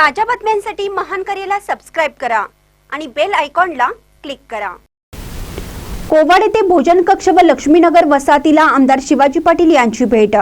ताज्या बातम्यांसाठी महान करेला सबस्क्राईब करा आणि बेल आयकॉनला क्लिक करा. कोवाड येथे भोजन कक्ष व लक्ष्मीनगर वसाहतीला आमदार शिवाजी पाटील यांची भेट.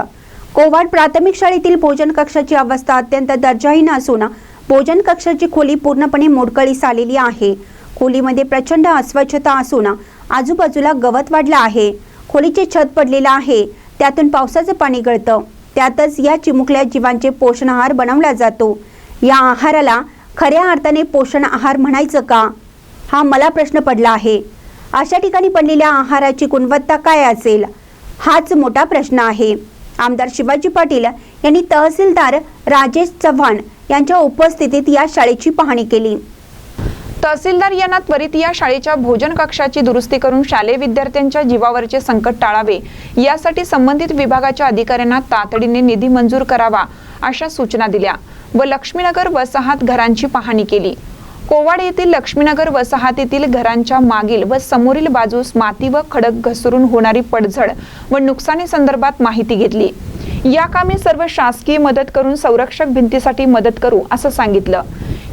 कोवाड प्राथमिक शाळेतील भोजन कक्षाची अवस्था अत्यंत दर्जाहीन असून भोजन कक्षाची खोली पूर्णपणे मोडकळीस आलेली आहे. खोलीमध्ये प्रचंड अस्वच्छता असून आजूबाजूला गवत वाढलं आहे. खोलीचे छत पडलेलं आहे. त्यातून पावसाचं पाणी गळतं. त्यातच या चिमुकल्या जीवांचे पोषण आहार बनवला जातो. या आहाराला खऱ्या अर्थाने पोषण आहार म्हणायचं का? हा मला प्रश्न पडला आहे. अशा ठिकाणी पडलेल्या आहाराची गुणवत्ता काय असेल? हाच मोठा प्रश्न आहे. आमदार शिवाजी पाटील यांनी तहसीलदार राजेश चव्हाण यांच्या उपस्थितीत या शाळेची पाहणी केली. तहसीलदार यांना त्वरित या शाळेच्या भोजन कक्षाची दुरुस्ती करून शालेय विद्यार्थ्यांच्या जीवावरचे संकट टाळावे. यासाठी संबंधित विभागाच्या अधिकाऱ्यांना तातडीने निधी मंजूर करावा अशा सूचना दिल्या. व लक्ष्मीनगर वसाहत घरांची पाहणी केली. कोवाड येथील लक्ष्मीनगर वसाहतीतील घरांच्या मागील व समोरील बाजूस माती व खडक घसरून होणारी पडझड व नुकसानी संदर्भात माहिती घेतली. या कामी सर्व शासकीय मदत करून संरक्षक भिंतीसाठी मदत करू असं सांगितलं.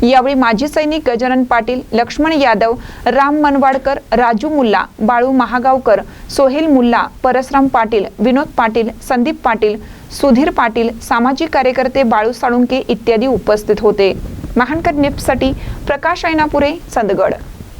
यावेळी माजी सैनिक गजानन पाटील लक्ष्मण यादव राम मनवाडकर राजू मुल्ला बाळू महागावकर सोहेल मुल्ला परसराम पाटील विनोद पाटील संदीप पाटील सुधीर पाटील सामाजिक कार्यकर्ते बाळू साळुंके इत्यादी उपस्थित होते. महानकर निफ्टसाठी प्रकाश ऐनापुरे चंदगड.